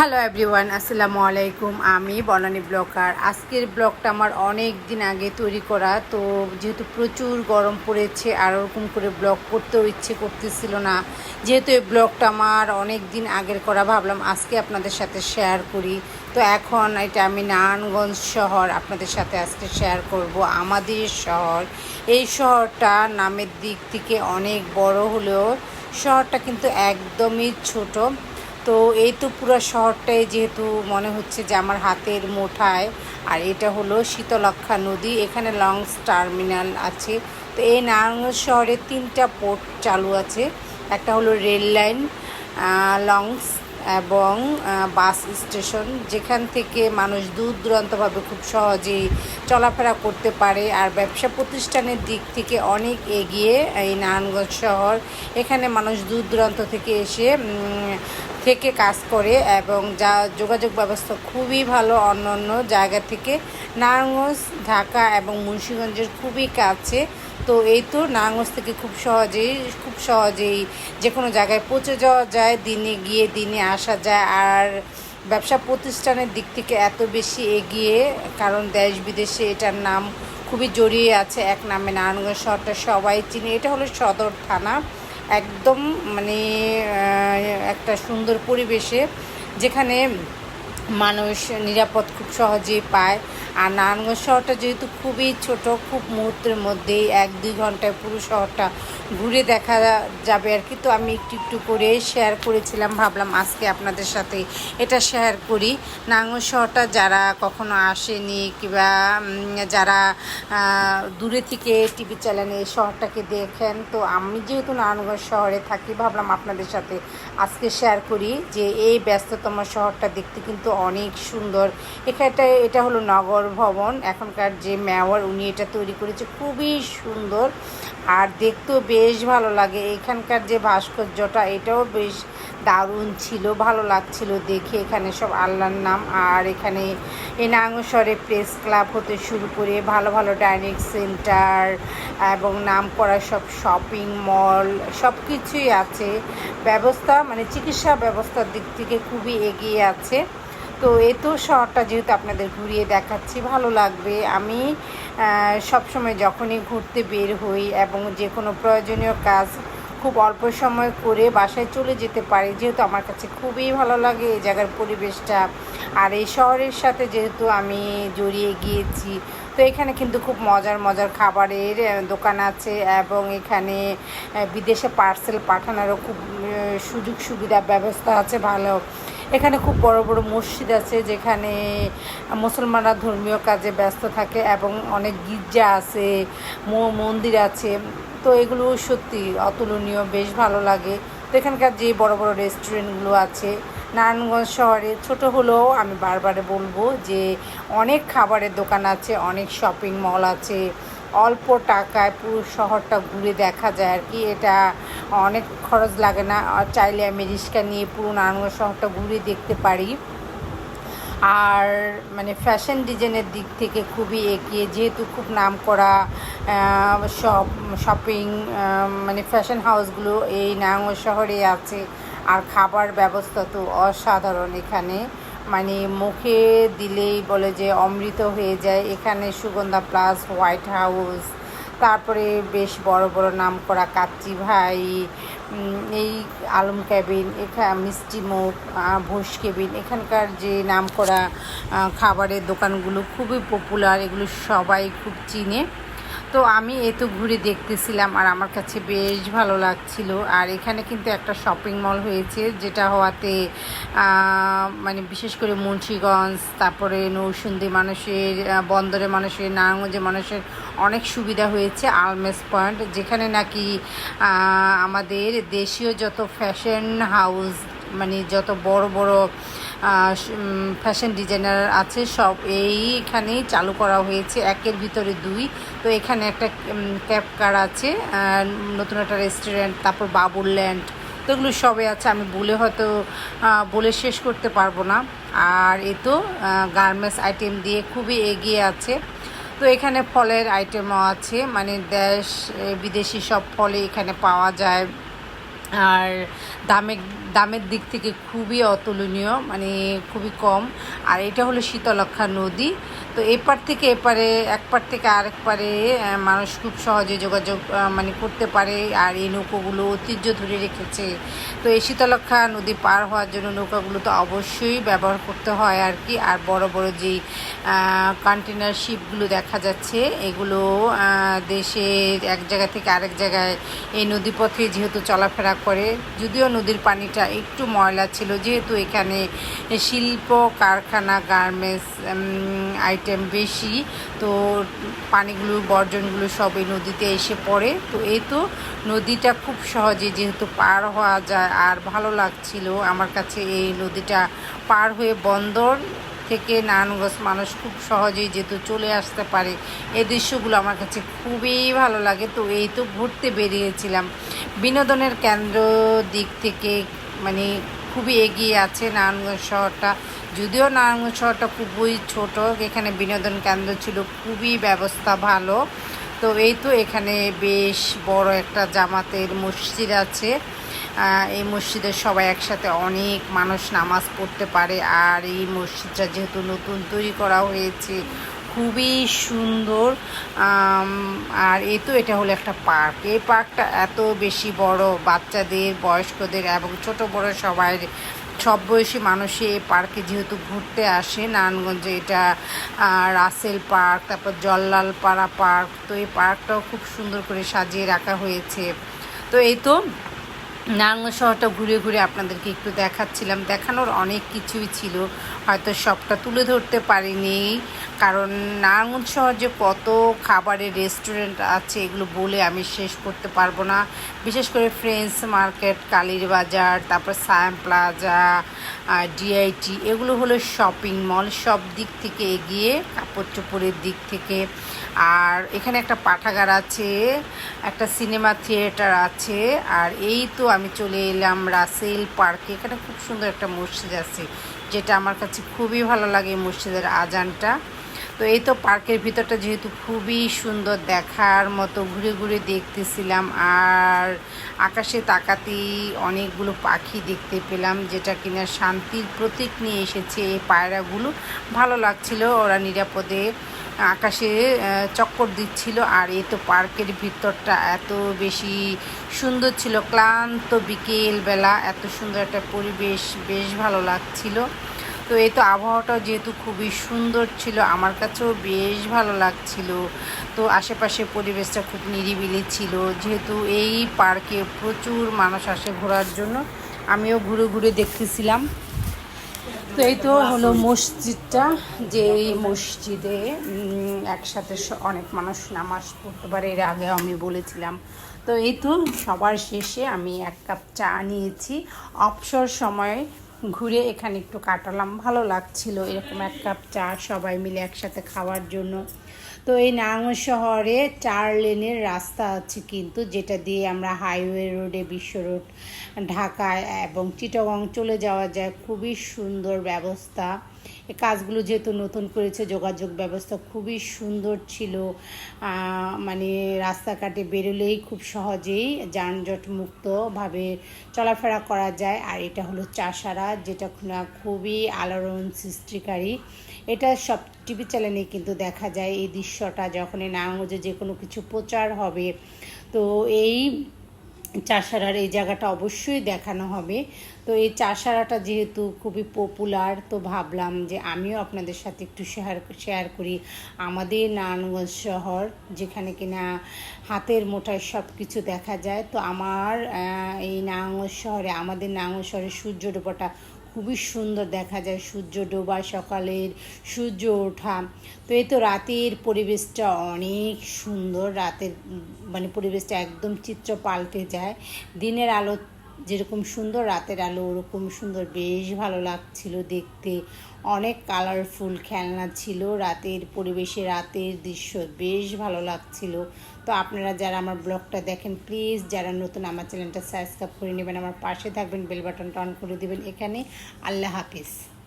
Hello everyone আসসালামু আলাইকুম আমি বনানী ব্লকার। আজকের ব্লগটা আমার অনেক দিন আগে তৈরি করা, তো যেহেতু প্রচুর গরম পড়েছে, আর ওরকম করে ব্লগ করতেও ইচ্ছে করতেছিল না, যেহেতু এই ব্লগটা আমার অনেক দিন আগের করা, ভাবলাম আজকে আপনাদের সাথে শেয়ার করি। তো এখন এটা আমি নারায়ণগঞ্জ শহর আপনাদের সাথে আজকে শেয়ার করব, আমাদের শহর। এই শহরটা নামের দিক থেকে অনেক বড় হলেও শহরটা কিন্তু একদমই ছোট। তো এই তো পুরো শহরটাই যেহেতু মনে হচ্ছে যে আমার হাতের মোঠায়। আর এটা হলো শীতলক্ষা নদী, এখানে লংস টার্মিনাল আছে। তো এই নারায়ণগঞ্জ শহরে তিনটা পোর্ট চালু আছে। একটা হলো রেল লাইন লংস এবং বাস স্টেশন, যেখান থেকে মানুষ দূর দূরান্তভাবে খুব সহজেই চলাফেরা করতে পারে। আর ব্যবসা প্রতিষ্ঠানের দিক থেকে অনেক এগিয়ে এই নারায়ণগঞ্জ শহর, এখানে মানুষ দূর দূরান্ত থেকে এসে থেকে কাজ করে এবং যা যোগাযোগ ব্যবস্থা খুবই ভালো অন্য অন্য জায়গা থেকে। নারায়ণগঞ্জ, ঢাকা এবং মুন্সিগঞ্জের খুবই কাছে। তো এই তো নারায়ণগঞ্জ থেকে খুব সহজেই খুব সহজেই যে কোনো জায়গায় পৌঁছে যাওয়া যায়, দিনে গিয়ে দিনে আসা যায়। আর ব্যবসা প্রতিষ্ঠানের দিক থেকে এত বেশি এগিয়ে, কারণ দেশ বিদেশে এটার নাম খুবই জড়িয়ে আছে। এক নামে নারায়ণগঞ্জ শহরটা সবাই চিনে। এটা হলো সদর থানা। একদম মানে একটা সুন্দর পরিবেশে যেখানে মানুষ নিরাপদ খুব সহজেই পায়। আর নারায়ণগঞ্জ শহরটা যেহেতু খুবই ছোট, খুব মুহূর্তের মধ্যেই এক দুই ঘন্টায় পুরো শহরটা ঘুরে দেখা যাবে আর কি। তো আমি একটু একটু করে শেয়ার করেছিলাম, ভাবলাম আজকে আপনাদের সাথে এটা শেয়ার করি। নারায়ণগঞ্জ শহরটা যারা কখনো আসেনি কিংবা যারা দূরে থেকে টিভি চ্যানেলে এই শহরটাকে দেখেন, তো আমি যেহেতু নারায়ণগঞ্জ শহরে থাকি, ভাবলাম আপনাদের সাথে আজকে শেয়ার করি যে এই ব্যস্ততম শহরটা দেখতে কিন্তু অনেক সুন্দর। এখানটা, এটা হলো নগর ভবন। এখনকার যে মেওয়ার উনি এটা তৈরি করেছে, খুবই সুন্দর। আর দেখতেও বেশ ভালো লাগে। এখানকার যে ভাস্কর্যটা, এটাও বেশ দারুণ ছিল, ভালো লাগছিল দেখে। এখানে সব আল্লাহর নাম। আর এখানে নাঙ্গস্বরে প্রেস ক্লাব হতে শুরু করে ভালো ভালো ডাইনিং সেন্টার এবং নাম করা সব শপিং মল সব কিছুই আছে। ব্যবস্থা মানে চিকিৎসা ব্যবস্থার দিক থেকে খুবই এগিয়ে আছে। তো এ তো শহরটা যেহেতু আপনাদের ঘুরিয়ে দেখাচ্ছি, ভালো লাগবে। আমি সবসময় যখনই ঘুরতে বের হই এবং যে কোনো প্রয়োজনীয় কাজ খুব অল্প সময় করে বাসায় চলে যেতে পারি, যেহেতু আমার কাছে খুবই ভালো লাগে এই জায়গার পরিবেশটা। আর এই শহরের সাথে যেহেতু আমি জড়িয়ে গিয়েছি, তো এখানে কিন্তু খুব মজার মজার খাবারের দোকান আছে এবং এখানে বিদেশে পার্সেল পাঠানোরও খুব সুযোগ সুবিধা ব্যবস্থা আছে ভালো। এখানে খুব বড় বড় মসজিদ আছে যেখানে মুসলমানরা ধর্মীয় কাজে ব্যস্ত থাকে এবং অনেক গির্জা আছে মন্দির আছে। তো এগুলো সত্যি অতুলনীয়, বেশ ভালো লাগে। তো এখানকার যে বড় বড় রেস্টুরেন্টগুলো আছে, নারায়ণগঞ্জ শহরে ছোট হলেও আমি বারবারে বলব যে অনেক খাবারের দোকান আছে, অনেক শপিং মল আছে। অল্প টাকায় পুরো শহরটা ঘুরে দেখা যায় আর কি। এটা অনেক খরচ লাগে না। চাইলে আমি রিক্সা নিয়ে পুরো নারায়ণগঞ্জ শহরটা ঘুরে দেখতে পারি। আর মানে ফ্যাশন ডিজাইনের দিক থেকে খুবই এগিয়ে। যেহেতু খুব নাম করা শপ শপিং মানে ফ্যাশন হাউসগুলো এই নারায়ণগঞ্জ শহরে আছে। আর খাবার ব্যবস্থা তো অসাধারণ এখানে। মানে মুখে দিলেই বলে যে অমৃত হয়ে যায়। এখানে সুগন্ধা প্লাস হোয়াইট হাউস, তারপরে বেশ বড় বড় নাম করা কাচ্চি ভাই এই আলম ক্যাবিন এখানে মিষ্টি মুখ ভোজ কেবিন এখানকার যে নাম করা খাবারের দোকানগুলো খুবই পপুলার এগুলো সবাই খুব চিনে। তো আমি এ তো ঘুরে দেখতেছিলাম আর আমার কাছে বেশ ভালো লাগছিল। আর এখানে কিন্তু একটা শপিং মল হয়েছে, যেটা হওয়াতে মানে বিশেষ করে মুন্সীগঞ্জ, তারপরে নৌসুন্দি মানুষের বন্দরে মানুষের নারায়ণগঞ্জের মানুষের অনেক সুবিধা হয়েছে, আলমেস পয়েন্ট, যেখানে নাকি আমাদের দেশীয় যত ফ্যাশন হাউস মানে যত বড় বড় ফ্যাশন ডিজাইনার আছে, সব এইখানেই চালু করা হয়েছে, একের ভিতরে দুই। তো এখানে একটা ক্যাব কার আছে নতুন একটা রেস্টুরেন্ট তারপর বাবুর ল্যান্ড তো এগুলো সবে আছে। আমি বলে হয়তো বলে শেষ করতে পারব না। আর এ তো গার্মেন্টস আইটেম দিয়ে খুবই এগিয়ে আছে। তো এখানে ফলের আইটেমও আছে মানে দেশ বিদেশি সব ফলে এখানে পাওয়া যায়। আর দামে, দামের দিক থেকে খুবই অতুলনীয় মানে খুবই কম। আর এটা হলো শীতলক্ষা নদী। তো এপার থেকে এপারে এক পার থেকে আরেক পারে মানুষ খুব সহজে যোগাযোগ মানে করতে পারে, আর এই নৌকোগুলো ঐতিহ্য ধরে রেখেছে। তো এই শীতলক্ষা নদী পার হওয়ার জন্য নৌকাগুলো তো অবশ্যই ব্যবহার করতে হয় আর কি। আর বড় বড় যেই কন্টেনার শিপগুলো দেখা যাচ্ছে, এগুলো দেশে এক জায়গা থেকে আরেক জায়গায় এই নদীপথে যেহেতু চলাফেরা করে, যদিও নদীর পানিটা একটু ময়লা ছিল, যেহেতু এখানে শিল্প, কারখানা গার্মেন্টস আইটেম বেশি, তো পানিগুলো, বর্জনগুলো সব এই নদীতে এসে পড়ে। তো এই তো নদীটা খুব সহজে যেহেতু পার হওয়া যায়, আর ভালো লাগছিল আমার কাছে এই নদীটা পার হয়ে বন্দর থেকে নারায়ণগঞ্জ মানুষ খুব সহজেই যেহেতু চলে আসতে পারে, এই দৃশ্যগুলো আমার কাছে খুবই ভালো লাগে। তো এই তো ঘুরতে বেরিয়েছিলাম। বিনোদনের কেন্দ্র দিক থেকে মানে খুবই এগিয়ে আছে নারায়ণগঞ্জ শহরটা। যদিও নারায়ণগঞ্জ শহরটা খুবই ছোট, এখানে বিনোদন কেন্দ্র ছিল, খুবই ব্যবস্থা ভালো। তো এই তো এখানে বেশ বড় একটা জামাতের মসজিদ আছে। এই মসজিদে সবাই একসাথে অনেক মানুষ নামাজ পড়তে পারে। আর এই মসজিদটা যেহেতু নতুন তৈরি করা হয়েছে খুবই সুন্দর আর এ তো এটা হলো একটা পার্ক। এই পার্কটা এত বেশি বড়, বাচ্চাদের, বয়স্কদের এবং ছোট বড় সবাই, সব বয়সী মানুষই এই পার্কে যেহেতু ঘুরতে আসে, নারায়ণগঞ্জে এটা রাসেল পার্ক, তারপর জল্লাল পাড়া পার্ক, তো এই পার্কটাও খুব সুন্দর করে সাজিয়ে রাখা হয়েছে। তো এই তো নারায়ণগঞ্জ শহরটা ঘুরে ঘুরে আপনাদেরকে একটু দেখাচ্ছিলাম। দেখানোর অনেক কিছুই ছিল। হয়তো সবটা তুলে ধরতে পারিনি, কারণ নারায়ণগঞ্জ শহর যে কত খাবারের রেস্টুরেন্ট আছে, এগুলো বলে আমি শেষ করতে পারব না। বিশেষ করে ফ্রেন্ডস মার্কেট কালীর বাজার, তারপর সায়াম প্লাজা ডিআইটি এগুলো হলো শপিং মল সব দিক থেকে এগিয়ে কাপড় চোপড়ের দিক থেকে। আর এখানে একটা পাঠাগার আছে, একটা সিনেমা থিয়েটার আছে। আর এই তো আমি চলে এলাম রাসেল পার্কে। এখানে খুব সুন্দর একটা মসজিদ আছে, যেটা আমার কাছে খুবই ভালো লাগে মসজিদের আজানটা। তো এই তো পার্কের ভিতরটা যেহেতু খুবই সুন্দর দেখার মতো, ঘুরে ঘুরে দেখতেছিলাম আর আকাশে তাকাতেই অনেকগুলো পাখি দেখতে পেলাম, যেটা কিনা শান্তির প্রতীক নিয়ে এসেছে এই পায়রাগুলো। ভালো লাগছিল, ওরা নিরাপদে আকাশে চক্কর দিচ্ছিল আর এই তো পার্কের ভিতরটা এত বেশি সুন্দর ছিল, ক্লান্ত বিকেলবেলা, এত সুন্দর একটা পরিবেশ, বেশ ভালো লাগছিল। তো এই তো আবহাওয়াটাও যেহেতু খুবই সুন্দর ছিল, আমার কাছেও বেশ ভালো লাগছিল। তো আশেপাশে পরিবেশটা খুব নিরিবিলি ছিল। যেহেতু এই পার্কে প্রচুর মানুষ আসে ঘোরার জন্য, আমিও ঘুরে ঘুরে দেখতেছিলাম। তো এই তো হলো মসজিদটা, যে এই মসজিদে একসাথে অনেক মানুষ নামাজ পড়তে পারে, এর আগে আমি বলেছিলাম। তো এই তো সবার শেষে আমি এক কাপ চা নিয়েছি। অবসর সময়ে ঘুরে এখানে একটু কাটালাম। ভালো লাগছিল এরকম এক কাপ চা সবাই মিলে একসাথে খাওয়ার জন্য। তো এই নাঙ্গল শহরে চার লেনের রাস্তা আছে কিন্তু, যেটা দিয়ে আমরা হাইওয়ে রোডে, বিশ্ব রোড ঢাকায় এবং চিটাগং চলে যাওয়া যায়। খুবই সুন্দর ব্যবস্থা। কাজগুলো যেহেতু নতুন করেছে, যোগাযোগ ব্যবস্থা খুবই সুন্দর ছিল। মানে রাস্তাঘাটে বেরোলেই খুব সহজেই যানজট মুক্তভাবে চলাফেরা করা যায়। আর এটা হলো চাষারা, যেটা খুবই আলোড়ন সৃষ্টিকারী। এটা সব টিভি চ্যানেলে কিন্তু দেখা যায়। এই দৃশ্যটা যখন এই নারায়ণগঞ্জে যে কোনো কিছু প্রচার হবে, তো এই চাষারার এই জায়গাটা অবশ্যই দেখানো হবে। তো এই চাষারাটা যেহেতু খুবই পপুলার তো ভাবলাম যে আমিও আপনাদের সাথে একটু শেয়ার শেয়ার করি। আমাদের নারায়ণগঞ্জ শহর, যেখানে কিনা হাতের মোটায় সব কিছু দেখা যায়। তো আমার এই নারায়ণগঞ্জ শহরে, আমাদের নারায়ণগঞ্জ শহরে সূর্য ডোবাটা খুবই সুন্দর দেখা যায়, সূর্য ডোবা সকালের, সূর্য ওঠা। তো এই তো রাতের পরিবেশটা অনেক সুন্দর, রাতের মানে পরিবেশটা একদম চিত্র পাল্টে যায়। দিনের আলো যেরকম সুন্দর রাতের আলো, ওরকম সুন্দর, বেশ ভালো লাগছিল দেখতে। অনেক কালারফুল খেলনা ছিল, রাতের পরিবেশে রাতের দৃশ্য, বেশ ভালো লাগছিল। তো আপনারা যারা আমার ব্লগটা দেখেন প্লিজ যারা নতুন আমার চ্যানেলটা সাবস্ক্রাইব করে নেবেন, আমার পাশে থাকবেন বেল বাটনটা অন করে দেবেন এখানে। আল্লাহ হাফিজ।